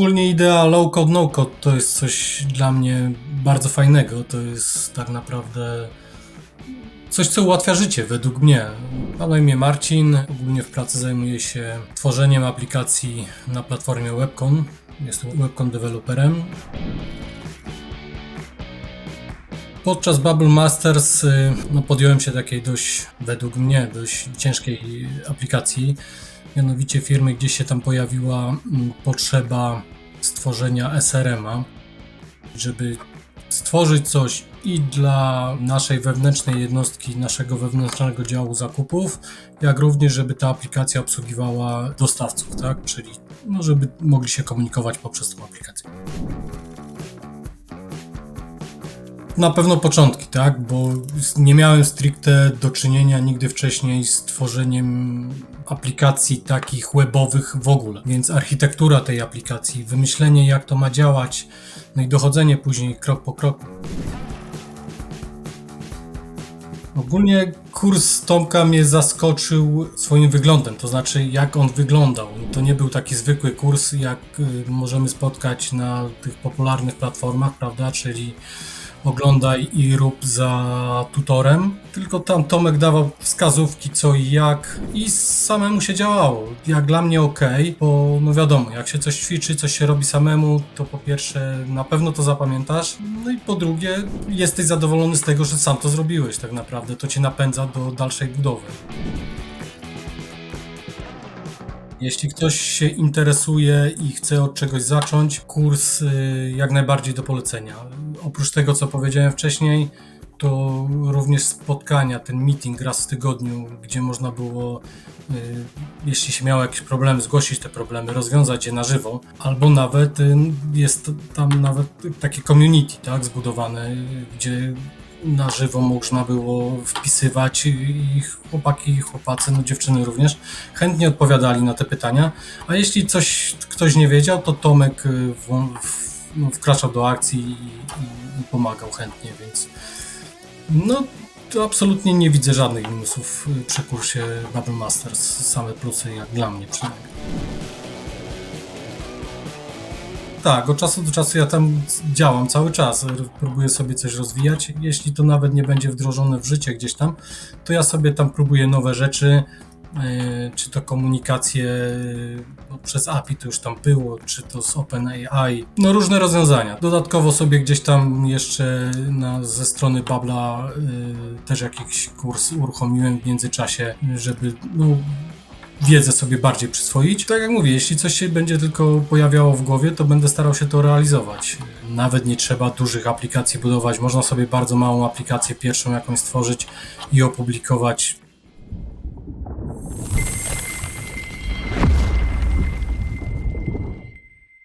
ogólnie idea low code, no code to jest coś dla mnie bardzo fajnego. To jest tak naprawdę coś, co ułatwia życie według mnie. Mam na imię Marcin. Ogólnie w pracy zajmuję się tworzeniem aplikacji na platformie Webcon. Jestem Webcon deweloperem. Podczas Bubble Masters y, no, podjąłem się takiej dość, według mnie, dość ciężkiej aplikacji. Mianowicie firmy gdzieś się tam pojawiła mm, potrzeba stworzenia SRM-a, żeby stworzyć coś i dla naszej wewnętrznej jednostki, naszego wewnętrznego działu zakupów, jak również, żeby ta aplikacja obsługiwała dostawców, tak? Czyli no, żeby mogli się komunikować poprzez tą aplikację. Na pewno początki, tak? Bo nie miałem stricte do czynienia nigdy wcześniej z tworzeniem aplikacji takich webowych w ogóle. Więc architektura tej aplikacji, wymyślenie jak to ma działać, no i dochodzenie później krok po kroku. Ogólnie kurs Tomka mnie zaskoczył swoim wyglądem, to znaczy jak on wyglądał. To nie był taki zwykły kurs, jak y, możemy spotkać na tych popularnych platformach, prawda? Czyli oglądaj i rób za tutorem. Tylko tam Tomek dawał wskazówki co i jak i samemu się działało. Jak dla mnie ok, bo no wiadomo, jak się coś ćwiczy, coś się robi samemu, to po pierwsze na pewno to zapamiętasz, no i po drugie jesteś zadowolony z tego, że sam to zrobiłeś tak naprawdę. To cię napędza do dalszej budowy. Jeśli ktoś się interesuje i chce od czegoś zacząć, kurs y, jak najbardziej do polecenia. Oprócz tego, co powiedziałem wcześniej, to również spotkania, ten meeting raz w tygodniu, gdzie można było, y, jeśli się miało jakieś problemy, zgłosić te problemy, rozwiązać je na żywo, albo nawet y, jest tam nawet takie community, tak, zbudowane, gdzie na żywo można było wpisywać i chłopaki, chłopacy, no dziewczyny również chętnie odpowiadali na te pytania, a jeśli coś ktoś nie wiedział, to Tomek y, włą- w, no, wkraczał do akcji i, i, i pomagał chętnie, więc no to absolutnie nie widzę żadnych minusów y, przy kursie Bubble Masters, same plusy jak dla mnie przynajmniej. Tak, od czasu do czasu ja tam działam cały czas, próbuję sobie coś rozwijać. Jeśli to nawet nie będzie wdrożone w życie gdzieś tam, to ja sobie tam próbuję nowe rzeczy, yy, czy to komunikację przez API, to już tam było, czy to z OpenAI, no różne rozwiązania. Dodatkowo sobie gdzieś tam jeszcze na, ze strony Babla yy, też jakiś kurs uruchomiłem w międzyczasie, żeby no, wiedzę sobie bardziej przyswoić. Tak jak mówię, jeśli coś się będzie tylko pojawiało w głowie, to będę starał się to realizować. Nawet nie trzeba dużych aplikacji budować, można sobie bardzo małą aplikację, pierwszą jakąś stworzyć i opublikować